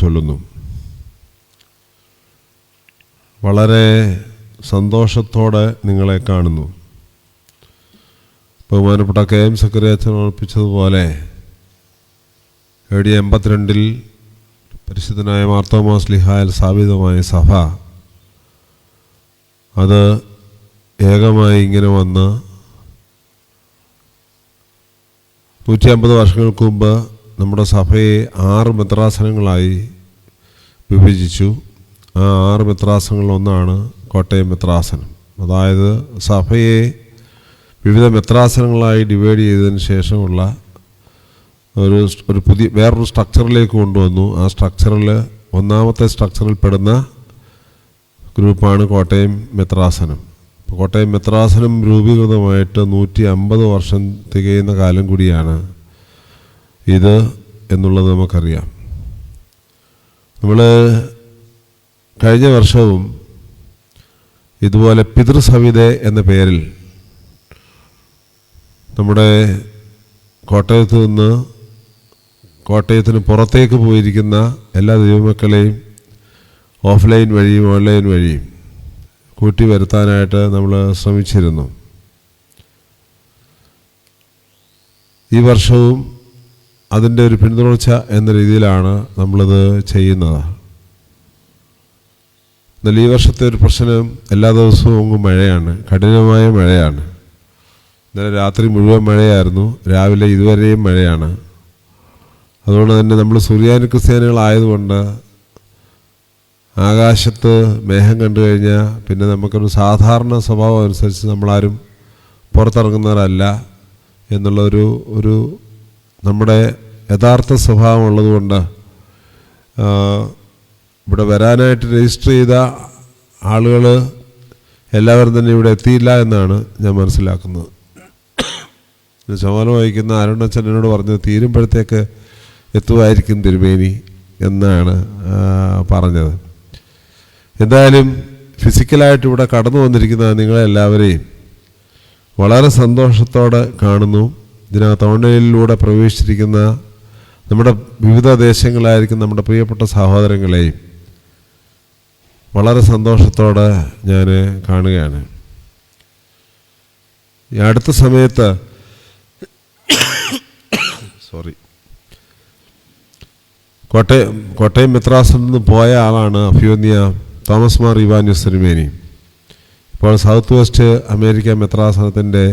ചൊല്ലുന്നു. വളരെ സന്തോഷത്തോടെ നിങ്ങളെ കാണുന്നു. ബഹുമാനപ്പെട്ട കെ എം സക്കറിയച്ചൻ ഓർപ്പിച്ചതുപോലെ എ ഡി എൺപത്തിരണ്ടിൽ പരിശുദ്ധനായ മാർത്തോമാസ് ലിഹായൽ സ്ഥാപിതമായ സഭ അത് ഏകമായി ഇങ്ങനെ വന്ന് നൂറ്റി അമ്പത് വർഷങ്ങൾക്ക് മുമ്പ് നമ്മുടെ സഭയെ ആറ് മെത്രാസനങ്ങളായി വിഭജിച്ചു. ആ ആറ് മെത്രാസനങ്ങളിൽ ഒന്നാണ് കോട്ടയം മെത്രാസനം അതായത് സഭയെ വിവിധ മെത്രാസനങ്ങളായി ഡിവൈഡ് ചെയ്തതിന് ശേഷമുള്ള ഒരു ഒരു പുതിയ വേറൊരു സ്ട്രക്ചറിലേക്ക് കൊണ്ടുവന്നു. ആ സ്ട്രക്ചറിൽ ഒന്നാമത്തെ സ്ട്രക്ചറിൽ പെടുന്ന ഗ്രൂപ്പാണ് കോട്ടയം മെത്രാസനം കോട്ടയം മെത്രാസനം രൂപീകൃതമായിട്ട് നൂറ്റി അമ്പത് വർഷം തികയുന്ന കാലം കൂടിയാണ് ഇത് എന്നുള്ളത് നമുക്കറിയാം. നമ്മൾ കഴിഞ്ഞ വർഷവും ഇതുപോലെ പിതൃസവിത എന്ന പേരിൽ നമ്മുടെ കോട്ടയത്ത് നിന്ന് കോട്ടയത്തിന് പുറത്തേക്ക് പോയിരിക്കുന്ന എല്ലാ ദൈവമക്കളെയും ഓഫ്ലൈൻ വഴിയും ഓൺലൈൻ വഴിയും കൂട്ടി വരുത്താനായിട്ട് നമ്മൾ ശ്രമിച്ചിരുന്നു. ഈ വർഷവും അതിന്റെ ഒരു പിന്തുടർച്ച എന്ന രീതിയിലാണ് നമ്മളിത് ചെയ്യുന്നത്. എന്നാൽ ഈ വർഷത്തെ ഒരു പ്രശ്നം എല്ലാ ദിവസവും മഴയാണ്. കഠിനമായ മഴയാണ്. ഇന്നലെ രാത്രി മുഴുവൻ മഴയായിരുന്നു. രാവിലെ ഇതുവരെയും മഴയാണ്. അതുകൊണ്ട് തന്നെ നമ്മൾ സുറിയാനി ക്രിസ്ത്യാനികളായതുകൊണ്ട് ആകാശത്ത് മേഘം കണ്ടു കഴിഞ്ഞാൽ പിന്നെ നമുക്കൊരു സാധാരണ സ്വഭാവം അനുസരിച്ച് നമ്മളാരും പുറത്തിറങ്ങുന്നവരല്ല എന്നുള്ളൊരു ഒരു നമ്മുടെ യഥാർത്ഥ സ്വഭാവം ഉള്ളതുകൊണ്ട് ഇവിടെ വരാനായിട്ട് രജിസ്റ്റർ ചെയ്ത ആളുകൾ എല്ലാവരും തന്നെ ഇവിടെ എത്തിയില്ല എന്നാണ് ഞാൻ മനസ്സിലാക്കുന്നത്. ശമാനം വഹിക്കുന്ന അരുണച്ചൻ എന്നോട് പറഞ്ഞത് തീരുമ്പോഴത്തേക്ക് എത്തുമായിരിക്കും തിരുമേനി എന്നാണ് പറഞ്ഞത്. എന്തായാലും ഫിസിക്കലായിട്ട് ഇവിടെ കടന്നു വന്നിരിക്കുന്ന നിങ്ങളെല്ലാവരെയും വളരെ സന്തോഷത്തോടെ കാണുന്നു. ഇതിനകത്ത് ഓൺലൈനിലൂടെ പ്രവേശിച്ചിരിക്കുന്ന നമ്മുടെ വിവിധ ദേശങ്ങളായിരിക്കും നമ്മുടെ പ്രിയപ്പെട്ട സഹോദരങ്ങളെയും വളരെ സന്തോഷത്തോടെ ഞാൻ കാണുകയാണ്. ഈ അടുത്ത സമയത്ത് സോറി. കോട്ടയം കോട്ടയം മെത്രാസിൽ നിന്ന് പോയ ആളാണ് അഫ്യോന്യ തോമസ് മാർ ഇവാന്യൂസ് തിരുമേനി ഇപ്പോൾ സൗത്ത് വെസ്റ്റ് അമേരിക്ക മെത്രാസനത്തിന്റെ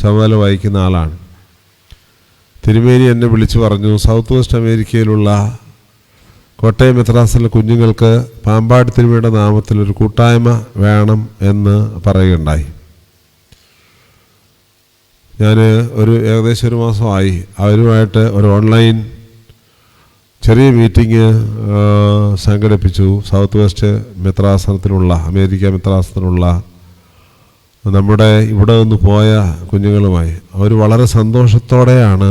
ചുമതല വഹിക്കുന്ന ആളാണ്. തിരുമേനി എന്നെ വിളിച്ചു പറഞ്ഞു സൗത്ത് വെസ്റ്റ് അമേരിക്കയിലുള്ള കോട്ടയം മെത്രാസിലെ കുഞ്ഞുങ്ങൾക്ക് പാമ്പാട് തിരുമയുടെ നാമത്തിൽ ഒരു കൂട്ടായ്മ വേണം എന്ന് പറയുകയുണ്ടായി. ഞാൻ ഒരു ഏകദേശം ഒരു മാസമായി അവരുമായിട്ട് ഒരു ഓൺലൈൻ ചെറിയ മീറ്റിംഗ് സംഘടിപ്പിച്ചു. സൗത്ത് വെസ്റ്റ് മിത്രാസനത്തിലുള്ള അമേരിക്ക മിത്രാസനത്തിലുള്ള നമ്മുടെ ഇവിടെ നിന്ന് പോയ കുഞ്ഞുങ്ങളുമായി. അവർ വളരെ സന്തോഷത്തോടെയാണ്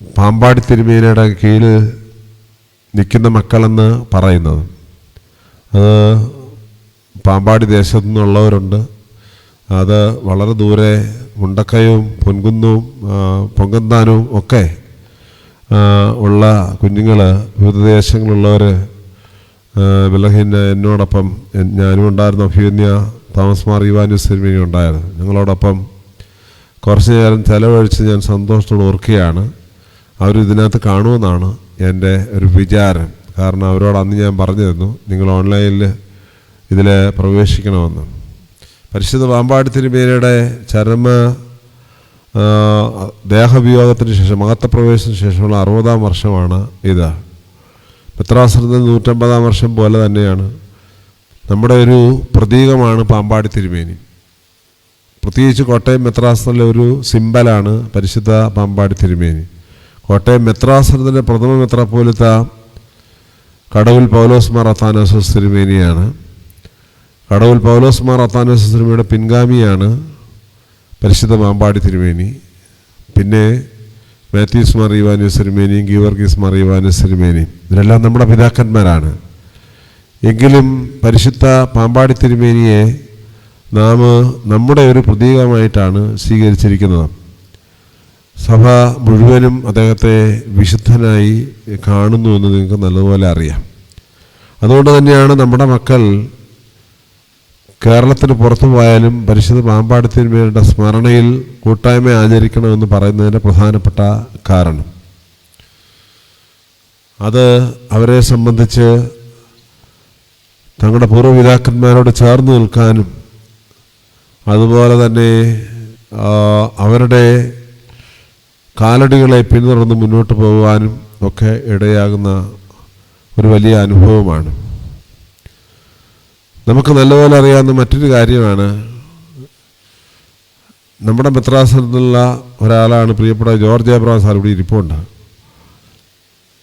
പാമ്പാടി തിരുമേനയുടെ കീഴിൽ നിൽക്കുന്ന മക്കളെന്ന് പറയുന്നത്. അത് പാമ്പാടി ദേശത്തു നിന്നുള്ളവരുണ്ട്. അത് വളരെ ദൂരെ മുണ്ടക്കയവും പൊൻകുന്നും പൊങ്കന്താനവും ഒക്കെ ഉള്ള കുഞ്ഞുങ്ങൾ വിവിധ ദേശങ്ങളുള്ളവർ ബലഹീന എന്നോടൊപ്പം ഞാനും ഉണ്ടായിരുന്നു അഭിമന്യ തോമസ് മാർ ഇവാനുസ് സിനിമയും ഉണ്ടായിരുന്നു. ഞങ്ങളോടൊപ്പം കുറച്ച് നേരം ചിലവഴിച്ച് ഞാൻ സന്തോഷത്തോടെ ഓർക്കുകയാണ്. അവർ ഇതിനകത്ത് കാണുമെന്നാണ് എന്റെ ഒരു വിചാരം. കാരണം അവരോട് അന്ന് ഞാൻ പറഞ്ഞിരുന്നു നിങ്ങൾ ഓൺലൈനിൽ ഇതിൽ പ്രവേശിക്കണമെന്ന്. പരിശുദ്ധ പാമ്പാടി തിരുമേനയുടെ ചരമ ദേഹവിയോഗത്തിന് ശേഷം മഹത്വപ്രവേശത്തിന് ശേഷമുള്ള അറുപതാം വർഷമാണ് ഇത്. മിത്രാശ്രമത്തിൽ നൂറ്റമ്പതാം വർഷം പോലെ തന്നെയാണ്. നമ്മുടെ ഒരു പ്രതീകമാണ് പാമ്പാടി തിരുമേനി പ്രത്യേകിച്ച് കോട്ടയം മെത്രാസിലെ ഒരു സിമ്പലാണ് പരിശുദ്ധ പാമ്പാടി തിരുമേനി കോട്ടയം മെത്രാസനത്തിന്റെ പ്രഥമ മെത്രാപ്പോലത്ത കടവിൽ പൗലോസ് മാർ അത്താനോസസ് തിരുമേനിയാണ് കടവിൽ പൗലോസ് മാർ അത്താനോസസ് തിരുമേനിയുടെ പിൻഗാമിയാണ് പരിശുദ്ധ മാമ്പാടി തിരുമേനി. പിന്നെ മാത്യൂസ് മാർ ഇവാനൂസ് തിരുമേനിയും ഗീവർഗീസ് മാർ ഇവാനൂസ് തിരുമേനിയും ഇവരെല്ലാം നമ്മുടെ പിതാക്കന്മാരാണ്. എങ്കിലും പരിശുദ്ധ പാമ്പാടി തിരുമേനിയെ നാം നമ്മുടെ ഒരു പ്രതീകമായിട്ടാണ് സ്വീകരിച്ചിരിക്കുന്നത്. സഭ മുഴുവനും അദ്ദേഹത്തെ വിശുദ്ധനായി കാണുന്നു എന്ന് നിങ്ങൾക്ക് നല്ലതുപോലെ അറിയാം. അതുകൊണ്ട് തന്നെയാണ് നമ്മുടെ മക്കൾ കേരളത്തിന് പുറത്തു പോയാലും പരിശുദ്ധ പാമ്പാടത്തിന്മേരുടെ സ്മരണയിൽ കൂട്ടായ്മ ആചരിക്കണമെന്ന് പറയുന്നതിന്റെ പ്രധാനപ്പെട്ട കാരണം. അത് അവരെ സംബന്ധിച്ച് തങ്ങളുടെ പൂർവപിതാക്കന്മാരോട് ചേർന്ന് നിൽക്കാനും അതുപോലെ തന്നെ അവരുടെ കാലടികളെ പിന്തുടർന്ന് മുന്നോട്ട് പോകുവാനും ഒക്കെ ഇടയാകുന്ന ഒരു വലിയ അനുഭവമാണ്. നമുക്ക് നല്ലപോലെ അറിയാവുന്ന മറ്റൊരു കാര്യമാണ്. നമ്മുടെ മെത്രാസിൽ ഒരാളാണ് പ്രിയപ്പെട്ട ജോർജ് എബ്രഹാം സാർ ഇവിടെ ഇരിപ്പുണ്ട്.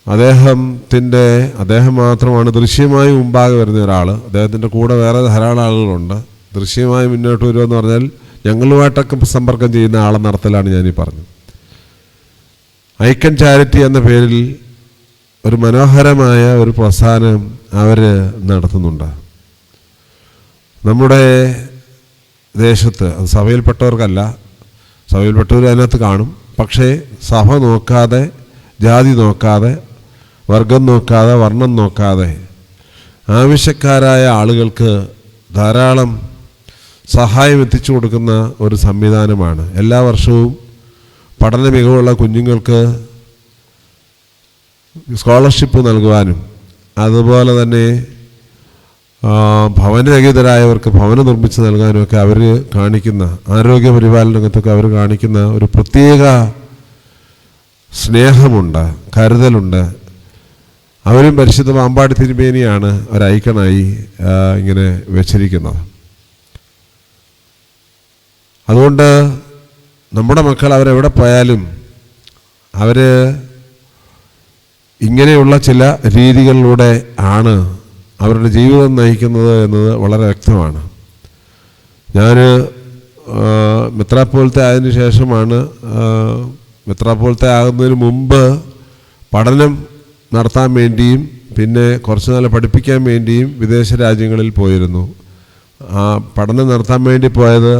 അദ്ദേഹത്തിന്റെ അദ്ദേഹം മാത്രമാണ് ദൃശ്യമായി മുമ്പാകെ വരുന്ന ഒരാൾ അദ്ദേഹത്തിന്റെ കൂടെ വേറെ ധാരാളം ആളുകളുണ്ട്. ദൃശ്യമായി മുന്നോട്ട് വരുമെന്ന് പറഞ്ഞാൽ ഞങ്ങളുമായിട്ടൊക്കെ സമ്പർക്കം ചെയ്യുന്ന ആളെന്ന നടത്തലാണ് ഞാനീ പറഞ്ഞത്. ഐക്കൺ ചാരിറ്റി എന്ന പേരിൽ ഒരു മനോഹരമായ ഒരു പ്രസ്ഥാനം അവർ നടത്തുന്നുണ്ട്. നമ്മുടെ ദേശത്ത് അത് സഭയിൽപ്പെട്ടവർക്കല്ല സഭയിൽപ്പെട്ടവർ അതിനകത്ത് കാണും. പക്ഷേ സഭ നോക്കാതെ ജാതി നോക്കാതെ വർഗം നോക്കാതെ വർണം നോക്കാതെ ആവശ്യക്കാരായ ആളുകൾക്ക് ധാരാളം സഹായം എത്തിച്ചു കൊടുക്കുന്ന ഒരു സംവിധാനമാണ്. എല്ലാ വർഷവും പഠന മികവുള്ള കുഞ്ഞുങ്ങൾക്ക് സ്കോളർഷിപ്പ് നൽകുവാനും അതുപോലെ തന്നെ ഭവനരഹിതരായവർക്ക് ഭവനം നിർമ്മിച്ച് നൽകാനും ഒക്കെ അവർ കാണിക്കുന്ന ആരോഗ്യ പരിപാലന രംഗത്തൊക്കെ അവർ കാണിക്കുന്ന ഒരു പ്രത്യേക സ്നേഹമുണ്ട് കരുതലുണ്ട്. അവരും പരിശുദ്ധ പാമ്പാടി തിരുമേനിയാണ് ഒരു ഐക്കണായി ഇങ്ങനെ വെച്ചിരിക്കുന്നത്. അതുകൊണ്ട് നമ്മുടെ മക്കൾ അവരെവിടെ പോയാലും അവർ ഇങ്ങനെയുള്ള ചില രീതികളിലൂടെ ആണ് അവരുടെ ജീവിതം നയിക്കുന്നത് എന്നത് വളരെ വ്യക്തമാണ്. ഞാൻ മിത്രാപ്പോലത്തെ ആയതിന് ശേഷമാണ് മിത്രാപ്പോലത്തെ ആകുന്നതിന് മുമ്പ് പഠനം നടത്താൻ വേണ്ടിയും പിന്നെ കുറച്ച് നാൾ പഠിപ്പിക്കാൻ വേണ്ടിയും വിദേശ രാജ്യങ്ങളിൽ പോയിരുന്നു. ആ പഠനം നടത്താൻ വേണ്ടി പോയത്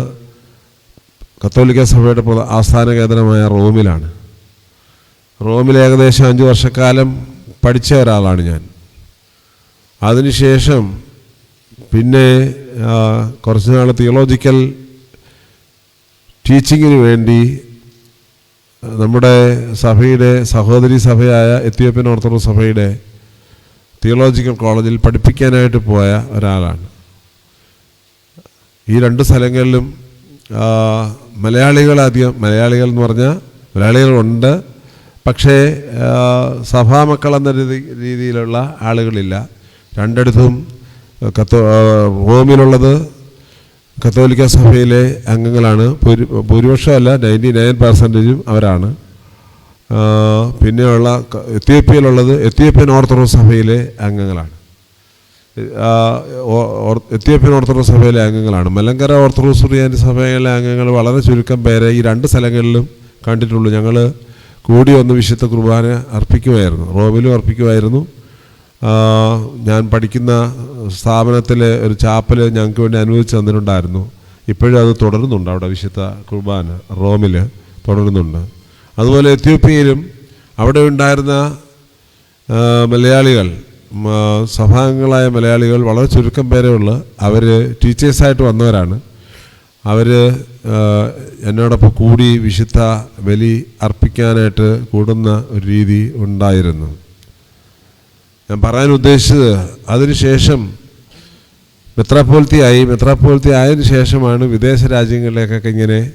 കത്തോലിക്ക സഭയുടെ ആസ്ഥാന കേന്ദ്രമായ റോമിലാണ്. റോമിൽ ഏകദേശം അഞ്ച് വർഷക്കാലം പഠിച്ച ഒരാളാണ് ഞാൻ. അതിനുശേഷം പിന്നെ കുറച്ച് നാൾ തിയോളജിക്കൽ ടീച്ചിങ്ങിന് വേണ്ടി നമ്മുടെ സഭയുടെ സഹോദരി സഭയായ എത്യോപ്യൻ ഓർത്തഡോക്സ് സഭയുടെ തിയോളജിക്കൽ കോളേജിൽ പഠിപ്പിക്കാനായിട്ട് പോയ ഒരാളാണ്. ഈ രണ്ട് സ്ഥലങ്ങളിലും മലയാളികൾ അധികം മലയാളികൾ എന്ന് പറഞ്ഞാൽ മലയാളികളുണ്ട്. പക്ഷേ സഭാമക്കൾ എന്ന രീതിയിലുള്ള ആളുകളില്ല. രണ്ടിടത്തും കത്തോ റോമിലുള്ളത് കത്തോലിക്ക സഭയിലെ അംഗങ്ങളാണ്. ഭൂരി ഭൂരിപക്ഷമല്ല നയന്റി നയൻ പെർസെന്റേജും അവരാണ്. പിന്നെയുള്ള എത്തിയോപ്യയിലുള്ളത് എത്യോപ്യൻ ഓർത്തഡോക്സ് സഭയിലെ അംഗങ്ങളാണ്. എത്യോപ്യൻ ഓർത്തഡോക്സ് സഭയിലെ അംഗങ്ങളാണ്. മലങ്കര ഓർത്തഡോക്സ് സുറിയാനി സഭയിലെ അംഗങ്ങൾ വളരെ ചുരുക്കം പേരെ ഈ രണ്ട് സ്ഥലങ്ങളിലും കണ്ടിട്ടുള്ളൂ. ഞങ്ങൾ കൂടി ഒന്ന് വിശുദ്ധ കുർബാന അർപ്പിക്കുമായിരുന്നു റോമിലും അർപ്പിക്കുമായിരുന്നു ഞാൻ പഠിക്കുന്ന സ്ഥാപനത്തിലെ ഒരു ചാപ്പൽ ഞങ്ങൾക്ക് വേണ്ടി അനുവദിച്ച് തന്നിട്ടുണ്ടായിരുന്നു. ഇപ്പോഴും അത് തുടരുന്നുണ്ട് അവിടെ വിശുദ്ധ കുർബാന റോമിൽ തുടരുന്നുണ്ട്. അതുപോലെ എത്യോപ്യയിലും അവിടെ ഉണ്ടായിരുന്ന മലയാളികൾ സഭാംഗങ്ങളായ മലയാളികൾ വളരെ ചുരുക്കം പേരേ ഉള്ളൂ. അവർ ടീച്ചേഴ്സായിട്ട് വന്നവരാണ്. അവർ എന്നോടൊപ്പം കൂടി വിശുദ്ധ ബലി അർപ്പിക്കാനായിട്ട് കൂടുന്ന ഒരു രീതി ഉണ്ടായിരുന്നു. ഞാൻ പറയാൻ ഉദ്ദേശിച്ചത് അതിനുശേഷം മെത്രാപ്പോലത്തിയായി. മെത്രാപ്പോലത്തി ആയതിനു ശേഷമാണ് വിദേശ രാജ്യങ്ങളിലേക്കൊക്കെ ഇങ്ങനെ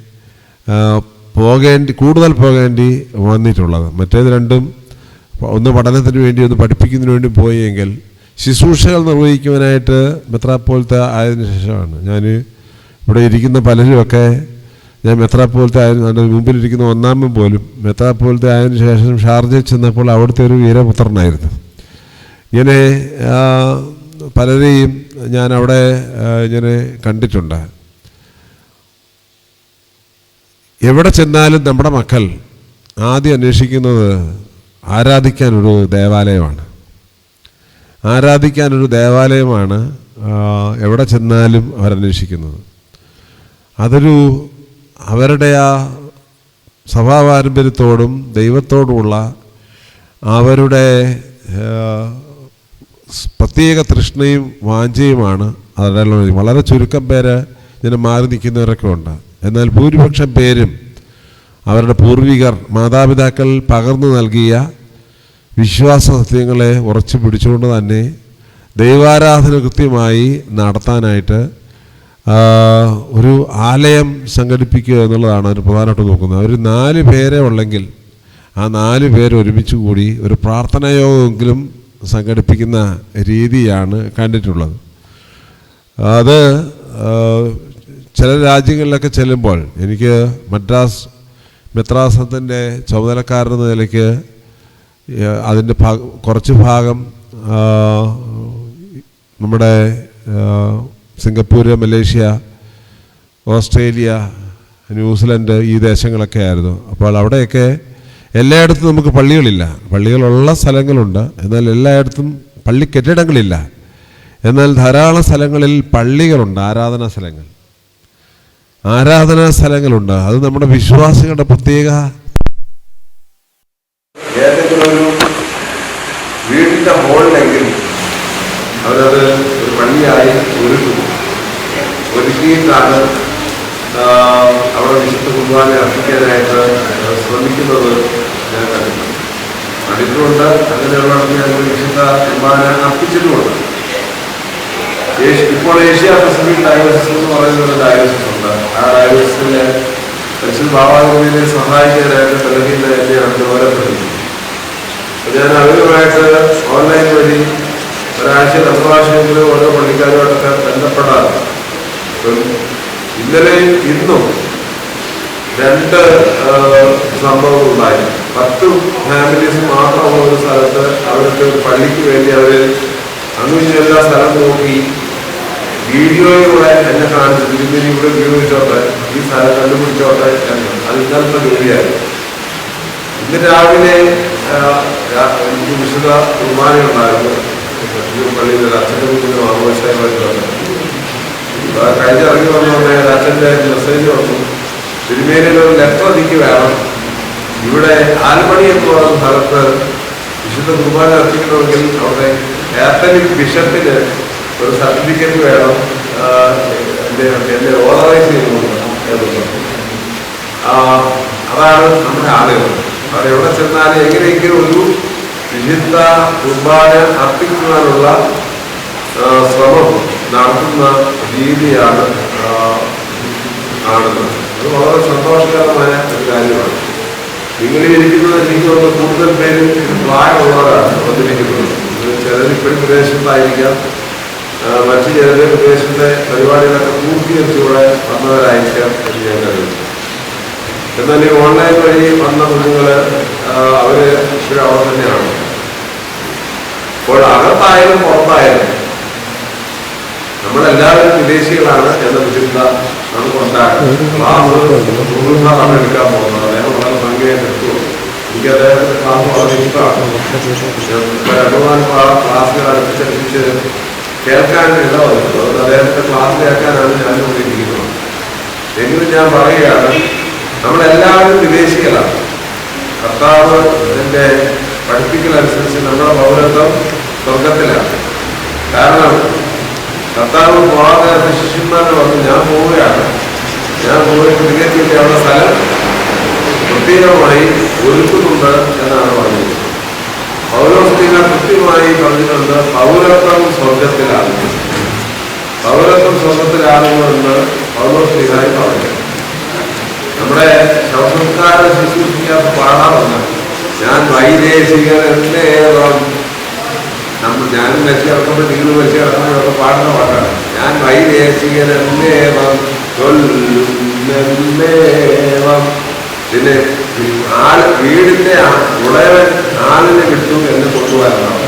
പോകേണ്ടി കൂടുതൽ പോകേണ്ടി വന്നിട്ടുള്ളത്. മറ്റേത് രണ്ടും ഒന്ന് പഠനത്തിന് വേണ്ടി ഒന്ന് പഠിപ്പിക്കുന്നതിന് വേണ്ടി പോയെങ്കിൽ ശുശ്രൂഷകൾ നിർവഹിക്കുവാനായിട്ട് മെത്രാപ്പോലത്തെ ആയതിനു ശേഷമാണ്. ഞാൻ ഇവിടെ ഇരിക്കുന്ന പലരുമൊക്കെ ഞാൻ മെത്രാപ്പോലത്തെ ആയിരുന്നു എന്റെ മുമ്പിലിരിക്കുന്ന ഒന്നാമൻ പോലും മെത്രാപ്പോലത്തെ ആയതിനു ശേഷം ഷാർജയിൽ ചെന്നപ്പോൾ അവിടുത്തെ ഒരു വീരപുത്രനായിരുന്നു. ഇങ്ങനെ പലരെയും ഞാൻ അവിടെ ഇങ്ങനെ കണ്ടിട്ടുണ്ട്. എവിടെ ചെന്നാലും നമ്മുടെ മക്കൾ ആദ്യം അന്വേഷിക്കുന്നത് ആരാധിക്കാനൊരു ദേവാലയമാണ്. ആരാധിക്കാനൊരു ദേവാലയമാണ് എവിടെ ചെന്നാലും അവരന്വേഷിക്കുന്നത്. അതൊരു അവരുടെ ആ സഭാപാരമ്പര്യത്തോടും ദൈവത്തോടുമുള്ള അവരുടെ പ്രത്യേക തൃഷ്ണയും വാഞ്ചയുമാണ് അതെല്ലാം വളരെ ചുരുക്കം പേര് ഇങ്ങനെ മാറി നിൽക്കുന്നവരൊക്കെ ഉണ്ട്. എന്നാൽ ഭൂരിപക്ഷം പേരും അവരുടെ പൂർവികർ മാതാപിതാക്കൾ പകർന്നു നൽകിയ വിശ്വാസ സത്യങ്ങളെ ഉറച്ചു പിടിച്ചുകൊണ്ട് തന്നെ ദൈവാരാധന കൃത്യമായി നടത്താനായിട്ട് ഒരു ആലയം സംഘടിപ്പിക്കുക എന്നുള്ളതാണ് അവർ പ്രധാനമായിട്ട് നോക്കുന്നത്. ഒരു നാല് പേരെ ഉള്ളെങ്കിൽ ആ നാല് പേര് ഒരുമിച്ച് കൂടി ഒരു പ്രാർത്ഥനായോഗമെങ്കിലും സംഘടിപ്പിക്കുന്ന രീതിയാണ് കണ്ടിട്ടുള്ളത്. അത് ചില രാജ്യങ്ങളിലൊക്കെ ചെല്ലുമ്പോൾ എനിക്ക് മദ്രാസ് മെത്രാസനത്തിന്റെ ചുമതലക്കാരെന്ന നിലയ്ക്ക് അതിന്റെ ഭാഗ കുറച്ച് ഭാഗം നമ്മുടെ സിംഗപ്പൂർ മലേഷ്യ ഓസ്ട്രേലിയ ന്യൂസിലൻഡ് ഈ ദേശങ്ങളൊക്കെ ആയിരുന്നു. അപ്പോൾ അവിടെയൊക്കെ എല്ലായിടത്തും നമുക്ക് പള്ളികളില്ല. പള്ളികളുള്ള സ്ഥലങ്ങളുണ്ട്. എന്നാൽ എല്ലായിടത്തും പള്ളി കെട്ടിടങ്ങളില്ല. എന്നാൽ ധാരാളം സ്ഥലങ്ങളിൽ പള്ളികളുണ്ട് ആരാധനാ സ്ഥലങ്ങൾ. ആരാധനാ സ്ഥലങ്ങളുണ്ട്? അത് നമ്മുടെ വിശ്വാസികളുടെ പ്രത്യേക വീടിന്റെ ഹോളിലെങ്കിൽ അവരത് ഒരു പള്ളിയായി ഒരുക്കും ഒരുക്കിയിട്ടാണ് അവിടെ വിശുദ്ധ കുർബാന അർപ്പിക്കാനായിട്ട് ശ്രമിക്കുന്നത് ഞാൻ കണ്ടിട്ടുണ്ട്. കണ്ടിട്ടുമുണ്ട് അങ്ങനെയുള്ളിടത്ത് ഞാൻ വിശുദ്ധ കുർബാന അർപ്പിച്ചിട്ടുമുണ്ട്. ഇപ്പോൾ ഏഷ്യ പസഫിക് ഡയോസിസ് എന്ന് പറയുന്ന ഒരു ഡയോസിസ് ആ ഡയോസിസിലെ പരിശുദ്ധ ബാബാഗുരുവിനെ സഹായിക്കാനായിട്ട് നൽകിയത് എന്നെയാണ് ചുമതലപ്പെടുന്നത് അപ്പോൾ ഞാൻ അവരുമായിട്ട് ഓൺലൈൻ വഴി ഒരാഴ്ച അഭിഭാഷകരും ഓരോ പള്ളിക്കാരുമായിട്ടൊക്കെ ബന്ധപ്പെടാറ്. ഇന്നലെയും ഇന്നും രണ്ട് സംഭവങ്ങൾ ഉണ്ടായി. പത്ത് ഫാമിലീസ് മാത്രമുള്ള ഒരു സ്ഥലത്ത് ഒരു പള്ളിക്ക് വേണ്ടി അവർ അങ്ങ് എല്ലാ സ്ഥലം നോക്കി വീഡിയോയിലൂടെ എന്നെ കാണിച്ചു തിരുമേനി ഇവിടെ ഉപയോഗിച്ചോട്ടെ ഈ സ്ഥലം കണ്ടുപിടിച്ചോട്ടെ എന്ന് അത് ഇന്നലത്തെ ജോലിയായിരുന്നു ഇന്ന് രാവിലെ എനിക്ക് വിശുദ്ധ കുർബാന ഉണ്ടായിരുന്നു ഈ പള്ളിയിൽ അച്ഛന്റെ കുഞ്ഞിനും ആഘോഷമായിട്ട് കഴിഞ്ഞ ഇറങ്ങി വന്നോടെ അച്ഛന്റെ മെസ്സേജ് വന്നു. തിരുമേനിയിൽ ഒരു ലെറ്റർ എനിക്ക് വേണം. ഇവിടെ ആൽമണി എന്ന് പറയുന്ന സ്ഥലത്ത് വിശുദ്ധ കുർബാന അർപ്പിക്കണമെങ്കിൽ അവിടെ കാത്തലിക് ബിഷപ്പിന് ഒരു സർട്ടിഫിക്കറ്റ് വേണം. എന്റെ എന്നെ ഓതറൈസ് ചെയ്യുന്നുണ്ട് അതാണ് നമ്മുടെ ആളുകൾ. അവർ എവിടെ ചെന്നാലും എങ്ങനെയെങ്കിലും ഒരു വിശുദ്ധ കുർബാന അർപ്പിക്കുവാനുള്ള ശ്രമം നടത്തുന്ന രീതിയാണ് കാണുന്നത്. അത് വളരെ സന്തോഷകരമായ ഒരു കാര്യമാണ്. നിങ്ങളിൽ ഇരിക്കുന്നത് എനിക്ക് കൂടുതൽ പേരും പ്രായമുള്ളവരാണ് വന്നിരിക്കുന്നത്. ചിലർ ഇപ്പോഴും പ്രദേശത്തായിരിക്കാം ആ, മറ്റു ജനതയുടെ പ്രദേശത്തെ പരിപാടികളൊക്കെ പൂർത്തീകരിച്ചുകൂടെ വന്നവരായിരിക്കാം എന്ന് ഞാൻ കരുതുന്നു എന്നാൽ ഈ ഓൺലൈൻ വഴി വന്ന മൃഗങ്ങൾ അവർ അവർ അവർ തന്നെയാണ്. അപ്പോൾ അകത്തായാലും പുറത്തായാലും നമ്മളെല്ലാവരും വിദേശികളാണ് എന്ന ചിന്ത നമുക്കുണ്ടാകും. ഉണ്ടാകും ഗൂഗിളിലാണ് എടുക്കാൻ പോകുന്നത്. അദ്ദേഹം വളരെ ഭംഗിയായിട്ട് എടുത്തു. എനിക്ക് അദ്ദേഹത്തിന്റെ ക്ലാസ് വളരെ ഇഷ്ടമാണ്. ക്ലാസ്സുകൾ അടുപ്പിച്ചടുപ്പിച്ച് കേൾക്കാൻ ഇടവന്നത് അദ്ദേഹത്തിന്റെ ക്ലാസ് കേൾക്കാനാണ് ഞാൻ ഇവിടെ എങ്കിലും ഞാൻ പറയുകയാണ് നമ്മളെല്ലാവരും വിദേശികളാണ്. കർത്താവ് ഇതിന്റെ പഠിപ്പിക്കലനുസരിച്ച് നമ്മുടെ പൗരത്വം സ്വർഗത്തിലാണ് കാരണം കർത്താവ് പോകാതെ ശിഷ്യന്മാരുടെ വന്ന് ഞാൻ പോവുകയാണ്. ഞാൻ പോയിട്ട് നിങ്ങൾക്ക് അവിടെ സ്ഥലം പ്രത്യേകമായി ഒരുക്കുന്നുണ്ട് എന്നാണ് പറഞ്ഞത്. പൗരോസ്ത്രീക കൃത്യമായി പറഞ്ഞിട്ടുണ്ട് പൗരത്വം സ്വർഗത്തിലാണ്. പൗരത്വം സ്വർഗത്തിലാണെന്ന് എന്ന് പൗരോസ്ത്രീകായി പറഞ്ഞു. നമ്മുടെ ശവസംസ്കാരം ശുശ്രൂഷിക്കാത്ത പാടാറുണ്ട്. ഞാൻ വൈദേശികരേവം നമ്മൾ ഞാനും വെച്ച് കിടക്കുമ്പോൾ നിങ്ങളും വെച്ച് കിടക്കുമ്പോഴൊക്കെ പാടുന്ന പാട്ടാണ്. ഞാൻ വൈദേശികരേവം ചൊല്ലുന്നേവം പിന്നെ ആൾ വീടിന്റെ ഉടയവൻ ആളിനെ കിട്ടും എന്ന് കൊണ്ടുപോകാനാണ്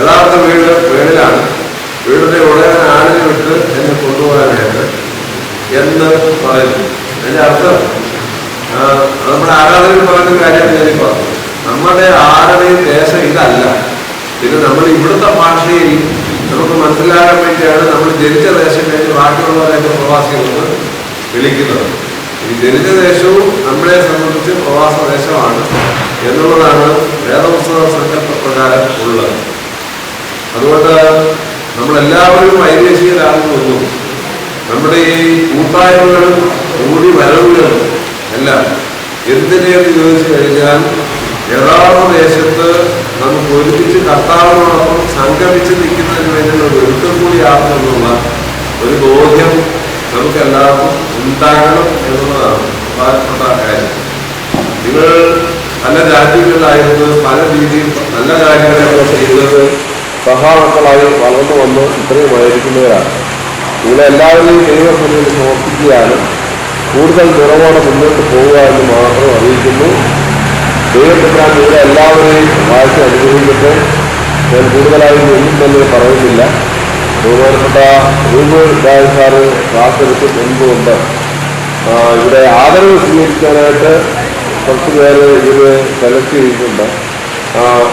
യഥാർത്ഥ വീട് വീടിലാണ്. വീടിന്റെ ഉടനെ ആളിനെ വിട്ട് എന്നെ കൊണ്ടുപോകാനായിട്ട് എന്ന് പറയുന്നു അതിന്റെ അർത്ഥം ആ, നമ്മുടെ ആരാധനയിൽ പറയുന്ന കാര്യമാണ് ഞാൻ പറഞ്ഞു നമ്മുടെ ആരുടെയും ദേശം ഇതല്ല പിന്നെ നമ്മൾ ഇവിടുത്തെ ഭാഷയിൽ നമുക്ക് മനസ്സിലാകാൻ വേണ്ടിയാണ് നമ്മൾ ജനിച്ച ദേശം കഴിഞ്ഞ് ബാക്കിയുള്ളവരെയൊക്കെ പ്രവാസികളെന്ന് വിളിക്കുന്നത് ഈ ജനിച്ച ദേശവും നമ്മളെ സംബന്ധിച്ച് പ്രവാസ ദേശമാണ് എന്നുള്ളതാണ് വേദപുസ്തക സങ്കല്പപ്രകാരം ഉള്ളത് അതുകൊണ്ട് നമ്മളെല്ലാവരും വൈദേശികരാകുന്നൊന്നും നമ്മുടെ ഈ കൂട്ടായ്മകളും കൂടി വരവുകളും എല്ലാം എന്തിനെന്ന് ചോദിച്ചു കഴിഞ്ഞാൽ യഥാർത്ഥ ദേശത്ത് നമുക്ക് ഒരുമിച്ച് കർത്താവിനോടൊപ്പം സംഗമിച്ച് നിൽക്കുന്നതിന് വേണ്ടിയുള്ള ഒരു ഒരുക്കം കൂടിയാണെന്നുള്ള ഒരു ബോധ്യം നമുക്കെല്ലാവർക്കും ഉണ്ടാകണം എന്നുള്ളതാണ് പ്രധാനപ്പെട്ട കാര്യം. നിങ്ങൾ പല രാജ്യങ്ങളിലായിരുന്നു പല രീതിയിൽ നല്ല കാര്യങ്ങളെ ചെയ്തത് സഹാമക്കളായി വളർന്നു വന്ന് ഇത്രയും ഇത്രയുമായിരിക്കുന്നവരാണ് നിങ്ങളെല്ലാവരെയും ദൈവസഭയിൽ സമർപ്പിക്കുകയാണ്. കൂടുതൽ നിറവോടെ മുന്നോട്ട് പോവുക എന്ന് മാത്രം അറിയിക്കുന്നു. ദൈവത്തിനാൻ നിങ്ങളെ എല്ലാവരെയും വായിച്ച് അനുഗ്രഹിക്കട്ടെ. ഞാൻ കൂടുതലായി ഒന്നും തന്നെ പറയുന്നില്ല. ബഹുമാനപ്പെട്ട റൂബ് ഡാൻ സാറ് ക്ലാസ് എടുത്ത് എന്തുകൊണ്ട് ഇവിടെ ആദരവ് സ്വീകരിക്കാനായിട്ട് കുറച്ച് പേര് ഇവർ സെലക്ട് ചെയ്തിട്ടുണ്ട്.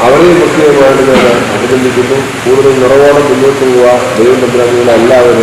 അവരെയും പ്രത്യേകമായിട്ട് ഞാൻ അഭിനന്ദിക്കുന്നു. കൂടുതൽ നിറവോടെ മുന്നോട്ട് പോവുക ദൈവം തമ്മിൽ എല്ലാവരും